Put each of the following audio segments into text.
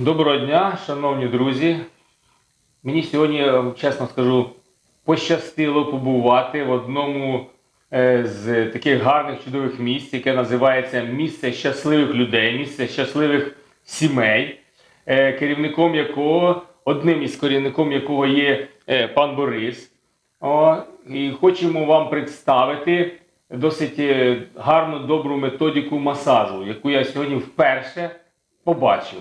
Доброго дня, шановні друзі. Мені сьогодні, е, чесно скажу, пощастило побувати в одному е, з таких гарних чудових місць, яке називається Місце щасливих людей, місце щасливих сімей, е, керівником якого, одним із керівником якого є пан Борис. О, і хочемо вам представити досить гарну добру методику масажу, яку я сьогодні вперше побачив.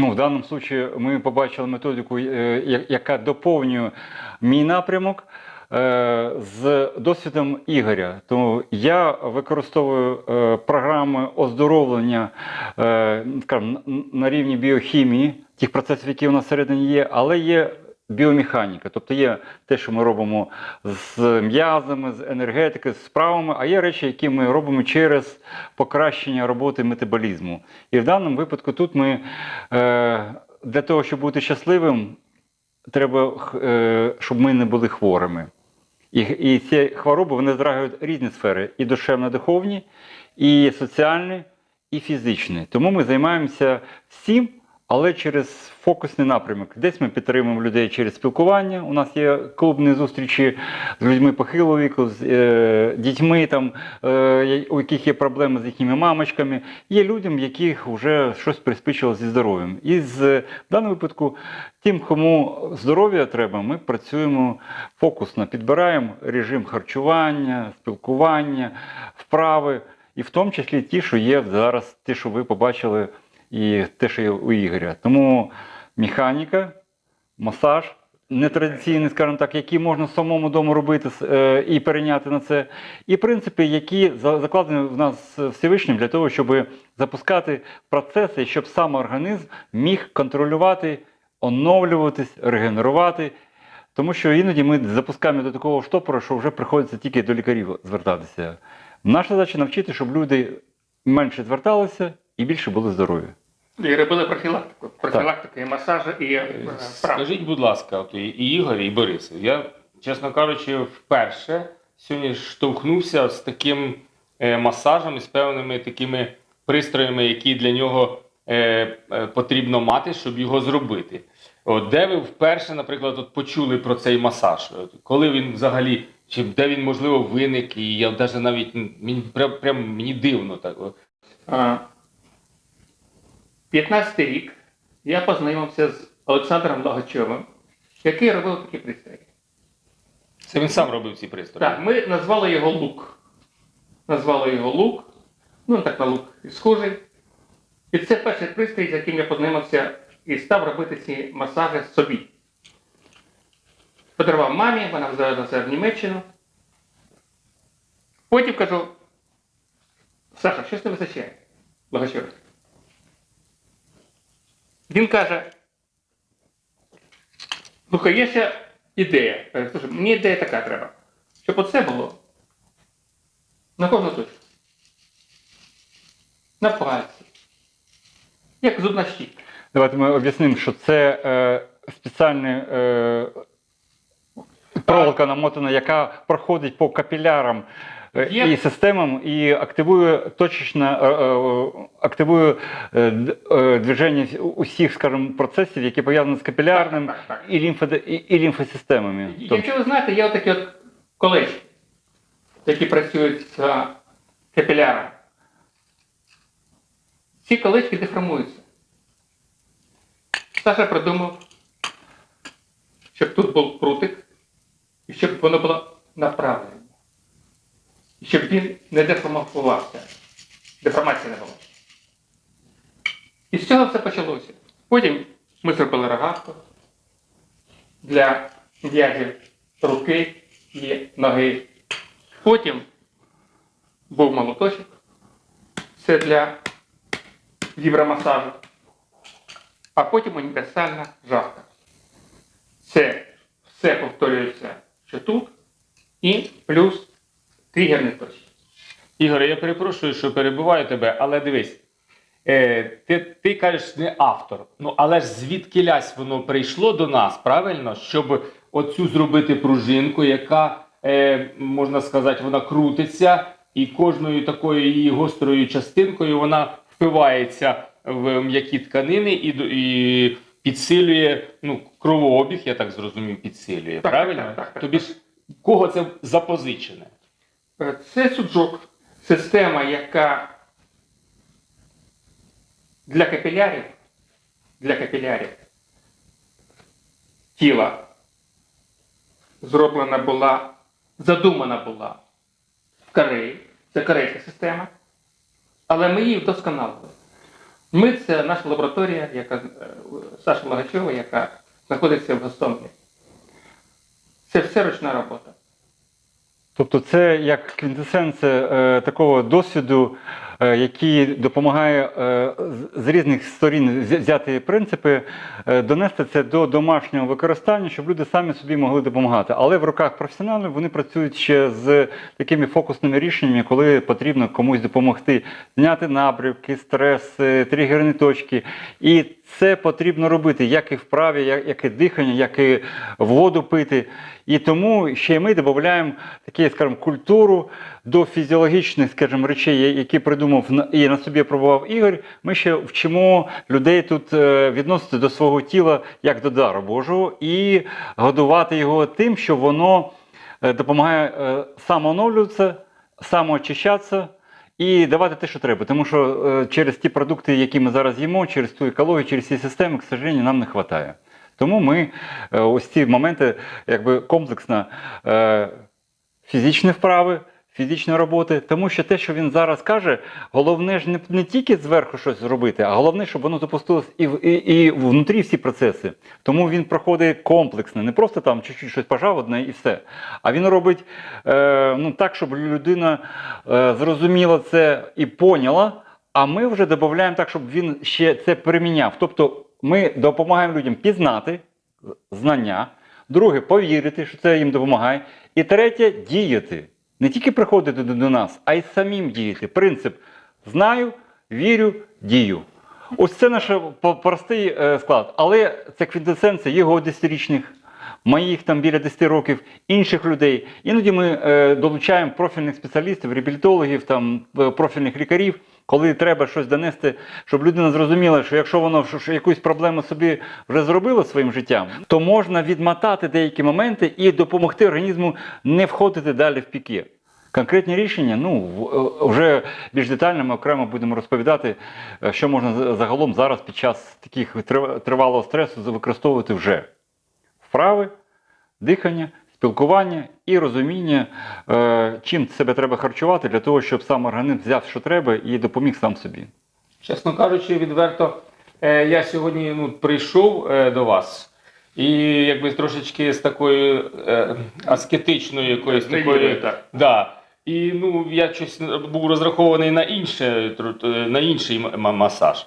Ну, в даному випадку ми побачили методику, е, яка доповнює мій напрямок е, з досвідом Ігоря. Тому я використовую е, програми оздоровлення скажімо, на рівні біохімії, тих процесів, які у нас всередині є, але є. Біомеханіка, тобто є те, що ми робимо з м'язами, з енергетикою, з справами, а є речі, які ми робимо через покращення роботи метаболізму. І в даному випадку тут ми е, для того, щоб бути щасливим, треба, е, щоб ми не були хворими. І, і ці хвороби вони затрагивають різні сфери: і душевно-духовні, і соціальні, і фізичні. Тому ми займаємося всім, але через фокусний напрямок. Десь ми підтримуємо людей через спілкування. У нас є клубні зустрічі з людьми похилого віку, з е, дітьми, там, е, у яких є проблеми з їхніми мамочками. Є людям, яких вже щось приспичило зі здоров'ям. І з, в даному випадку, тим, кому здоров'я треба, ми працюємо фокусно, підбираємо режим харчування, спілкування, вправи, і в тому числі ті, що є зараз, ті, що ви побачили, і те, що є у Ігоря. Тому механіка, масаж. Нетрадиційний, скажімо так, які можна самому дому робити е, і перейняти на це, і принципи, які закладені в нас Всевишнім для того, щоб запускати процеси, щоб сам організм міг контролювати, оновлюватись, регенерувати. Тому що іноді ми запускаємо до такого штопора, що вже приходиться тільки до лікарів звертатися. Наша задача навчити, щоб люди менше зверталися і більше були здорові. І робили профілактику. Профілактику і масажу, і е. Скажіть, будь ласка, от і Ігор, і Борис, я, чесно кажучи, вперше сьогодні штовхнувся з таким е, масажем і з певними такими пристроями, які для нього е, е, потрібно мати, щоб його зробити. От, де ви вперше, наприклад, от почули про цей масаж? От, коли він взагалі, чи де він можливо виник, і я навіть навіть мені прям, прям мені дивно так. А, 15 рік я познайомився з Олександром Логачовим, який робив такі пристрої. Це він сам робив ці пристрої. Так, ми назвали його лук. Назвали його лук. Ну, так на лук і схожий. І це перший пристрій, з яким я познайомився і став робити ці масажі собі. Подарував мамі, вона взяла на це в Німеччину. Потім кажу, Саша, щось не вистачає. Логачов. Він каже, слухай, є ще ідея. Слушай, мені ідея така треба. Щоб оце було на кожну точку. На пальці. Як зубна щітка. Давайте ми об'яснимо, що це е, спеціальна е, проволока намотана, яка проходить по капілярам Є. і системам і активує точечно е, е, активує е, е, движення усіх, скажімо, процесів, які пов'язані з капілярним Так, так, так. і, лімфо, і, і лімфосистемами. Якщо ви знаєте, є отакі от колечки, які працюють з а, капіляром. Ці колечки деформуються. Саша придумав, щоб тут був прутик, і щоб воно було направлене. Щоб він не деформувався. Деформації не було. І з цього все почалося. Потім ми зробили рогатку для м'язів руки і ноги. Потім був молоточок. Це для вібромасажу. А потім універсальна жарка. Це все повторюється що тут. І плюс тригерні точки. Ігоре, я перепрошую, що перебиваю тебе, але дивись. Е, ти, ти кажеш не автор. Ну але ж звідки лясь воно прийшло до нас, правильно? Щоб оцю зробити пружинку, яка, е, можна сказати, вона крутиться, і кожною такою її гострою частинкою вона впивається в м'які тканини і, і підсилює ну, кровообіг, я так зрозумів, підсилює. Так, правильно? так, так, так. Тобі ж кого це запозичене? Е, Це суджок, система, яка для капілярів, для капілярів тіла зроблена була, задумана була в Кореї. Це корейська система. Але ми її вдосконалили. Ми це наша лабораторія, яка е, Саша Лагачова, яка знаходиться в Гостомелі. Це все ручна робота. Тобто це як квінтесенція е, такого досвіду, е, який допомагає е, з- різних сторін взяти принципи, е, донести це до домашнього використання, щоб люди самі собі могли допомагати. Але в руках професіоналів вони працюють ще з такими фокусними рішеннями, коли потрібно комусь допомогти зняти набрівки, стрес, тригерні точки. І це потрібно робити як і вправі, як, і дихання, як і воду пити. І тому ще ми додаємо такі, скажімо, культуру до фізіологічних, скажімо, речей, які придумав і на собі пробував Ігор. Ми ще вчимо людей тут е, відносити до свого тіла як до дару Божого і годувати його тим, що воно е, допомагає е, самооновлюватися, самоочищатися. І давати те, що треба, тому що е, через ті продукти, які ми зараз їмо, через ту екологію, через ці системи, к сожалению, нам не вистачає. Тому ми е, ось ці моменти, якби комплексно е, фізичні вправи, фізичні роботи, тому що те, що він зараз каже, головне ж не, не тільки зверху щось зробити, а головне, щоб воно запустилось і, і, і внутрі всі процеси. Тому він проходить комплексно, не просто там чуть-чуть щось пожав одне і все. А він робить е, ну, так, щоб людина е, зрозуміла це і поняла. А ми вже додаємо так, щоб він ще це приміняв. Тобто ми допомагаємо людям пізнати знання, друге повірити, що це їм допомагає. І третє діяти. Не тільки приходити до, нас, а й самим діяти. Принцип знаю, вірю, дію. Ось це наш по- простий е, склад. Але це квінтесенція його десятирічних, моїх там біля 10 років, інших людей. Іноді ми е, долучаємо профільних спеціалістів, реабілітологів, там, е, профільних лікарів, коли треба щось донести, щоб людина зрозуміла, що якщо воно що, якусь проблему собі вже зробило своїм життям, то можна відмотати деякі моменти і допомогти організму не входити далі в піки. Конкретні рішення, ну е, вже більш детально ми окремо будемо розповідати, е, що можна загалом зараз під час таких тривалого стресу використовувати вже вправи, дихання, спілкування і розуміння, е, чим себе треба харчувати для того, щоб сам організм взяв, що треба, і допоміг сам собі. Чесно кажучи, відверто, е, я сьогодні ну, прийшов е, до вас. І якби трошечки з такою е, аскетичною якоюсь такою. так. Да. І ну, я щось був розрахований на інше, на інший масаж.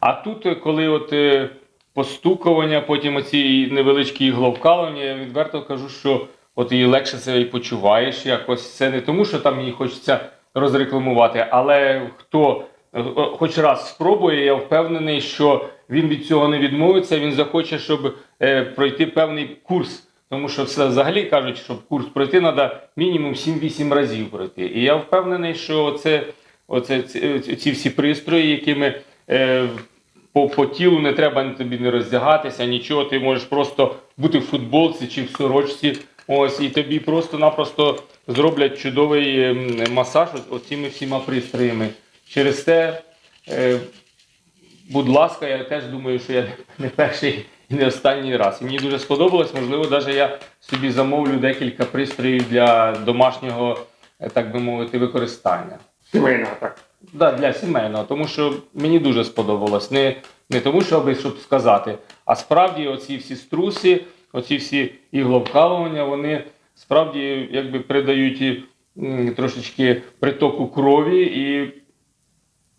А тут, коли от е, постукування, потім оці невеличкі ігловкалування, я відверто кажу, що от і легше себе і почуваєш якось. Це не тому, що там мені хочеться розрекламувати, але хто е, е, хоч раз спробує, я впевнений, що він від цього не відмовиться, він захоче, щоб е, пройти певний курс. Тому що все взагалі кажуть, щоб курс пройти треба мінімум 7-8 разів пройти. І я впевнений, що це, оце, ці, ці всі пристрої, якими е, по, по тілу не треба тобі не роздягатися, нічого. Ти можеш просто бути в футболці чи в сорочці. Ось, і тобі просто-напросто зроблять чудовий ем, масаж оціми всіма пристроями. Через те, е, будь ласка, я теж думаю, що я не перший і не останній раз. І мені дуже сподобалось. Можливо, навіть я собі замовлю декілька пристроїв для домашнього, е, так би мовити, використання. Сімейного так. Да, для сімейного, тому що мені дуже сподобалось. Не, не тому, що аби щоб сказати, а справді оці всі струси, оці всі ігловкалування, вони справді якби придають трошечки притоку крові і.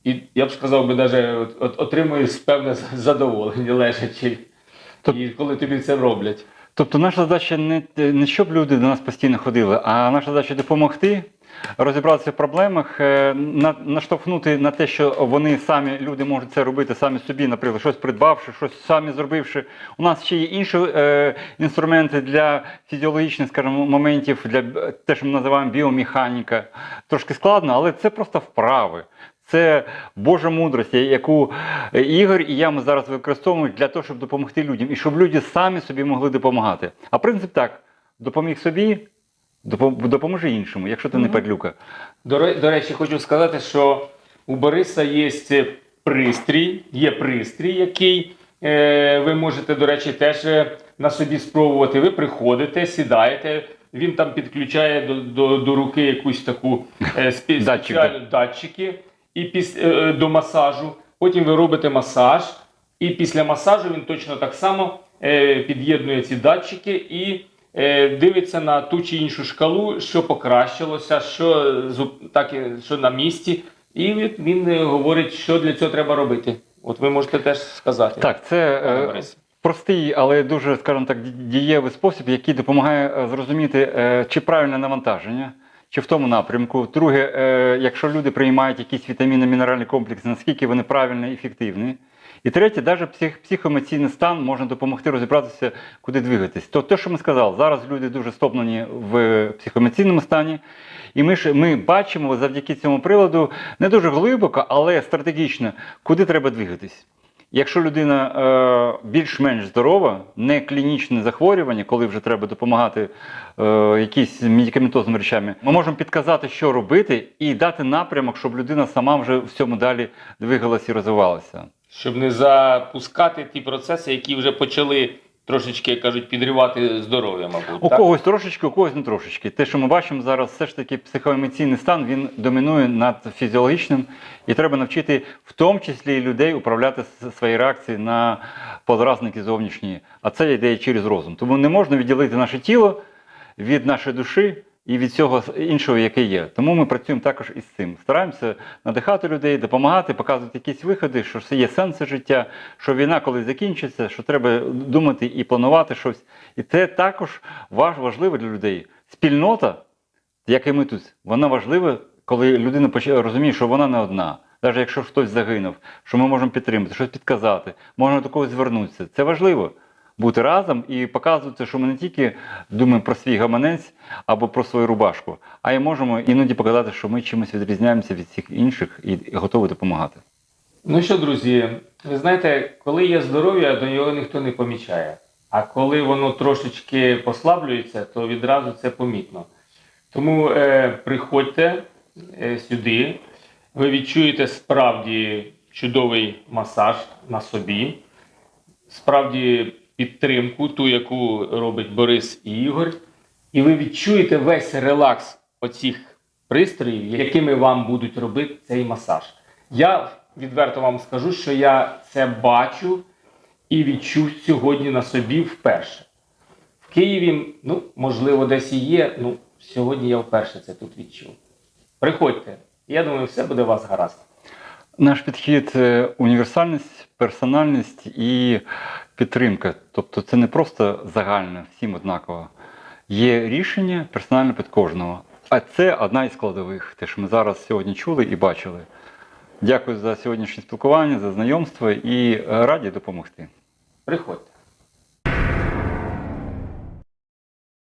І я б сказав би, навіть от, от, отримуєш певне задоволення лежачи, Тоб- і коли тобі це роблять. Тобто наша задача не, не щоб люди до нас постійно ходили, а наша задача допомогти розібратися в проблемах, е, на, наштовхнути на те, що вони самі люди можуть це робити самі собі, наприклад, щось придбавши, щось самі зробивши. У нас ще є інші е, інструменти для фізіологічних, скажімо, моментів, для те, що ми називаємо біомеханіка. Трошки складно, але це просто вправи. Це Божа мудрість, яку е, Ігор і я ми зараз використовуємо для того, щоб допомогти людям, і щоб люди самі собі могли допомагати. А принцип так: допоміг собі, допоможи іншому, якщо ти не падлюка. До, до речі, хочу сказати, що у Бориса є пристрій, є пристрій, який е, ви можете, до речі, теж е, на собі спробувати. Ви приходите, сідаєте, він там підключає до, до, до руки якусь таку е, Датчик, спеціальну датчики і піс, е, е, до масажу. Потім ви робите масаж, і після масажу він точно так само е, під'єднує ці датчики і дивиться на ту чи іншу шкалу, що покращилося, що, так, що на місці. І він, е, говорить, що для цього треба робити. От ви можете теж сказати. Так, це е, простий, але дуже, скажімо так, дієвий спосіб, який допомагає е, зрозуміти, е, чи правильне навантаження, чи в тому напрямку. Друге, е, якщо люди приймають якісь вітаміни, мінеральні комплекси, наскільки вони правильні і ефективні. І третє, навіть псих, психоемоційний стан може допомогти розібратися, куди двигатись. То те, що ми сказали, зараз люди дуже стопнені в психоемоційному стані. І ми ж ми бачимо завдяки цьому приладу не дуже глибоко, але стратегічно, куди треба двигатись. Якщо людина е, більш-менш здорова, не клінічне захворювання, коли вже треба допомагати е, якісь медикаментозними речами, ми можемо підказати, що робити, і дати напрямок, щоб людина сама вже в цьому далі двигалася і розвивалася. Щоб не запускати ті процеси, які вже почали трошечки, як кажуть, підривати здоров'я, мабуть. У так? когось трошечки, у когось не трошечки. Те, що ми бачимо зараз, все ж таки психоемоційний стан він домінує над фізіологічним, і треба навчити в тому числі і людей управляти свої реакції на подразники зовнішні. А це йде через розум. Тому не можна відділити наше тіло від нашої душі. І від цього іншого, яке є. Тому ми працюємо також із цим. Стараємося надихати людей, допомагати, показувати якісь виходи, що це є сенси життя, що війна колись закінчиться, що треба думати і планувати щось. І це також важ- важливо для людей. Спільнота, як і ми тут, вона важлива, коли людина розуміє, що вона не одна. Навіть якщо хтось загинув, що ми можемо підтримати, щось підказати, можна до когось звернутися. Це важливо бути разом і показувати, що ми не тільки думаємо про свій гаманець або про свою рубашку, а й можемо іноді показати, що ми чимось відрізняємося від всіх інших і готові допомагати. Ну що, друзі, ви знаєте, коли є здоров'я, то його ніхто не помічає. А коли воно трошечки послаблюється, то відразу це помітно. Тому е, приходьте е, сюди, ви відчуєте справді чудовий масаж на собі, справді підтримку, ту, яку робить Борис і Ігор, і ви відчуєте весь релакс оцих пристроїв, якими вам будуть робити цей масаж. Я відверто вам скажу, що я це бачу і відчув сьогодні на собі вперше. В Києві, ну, можливо, десь і є. Ну, сьогодні я вперше це тут відчув. Приходьте, я думаю, все буде у вас гаразд. Наш підхід універсальність, персональність і підтримка. Тобто це не просто загальне, всім однаково. Є рішення персонально під кожного. А це одна із складових, те, що ми зараз сьогодні чули і бачили. Дякую за сьогоднішнє спілкування, за знайомство і е, раді допомогти. Приходьте.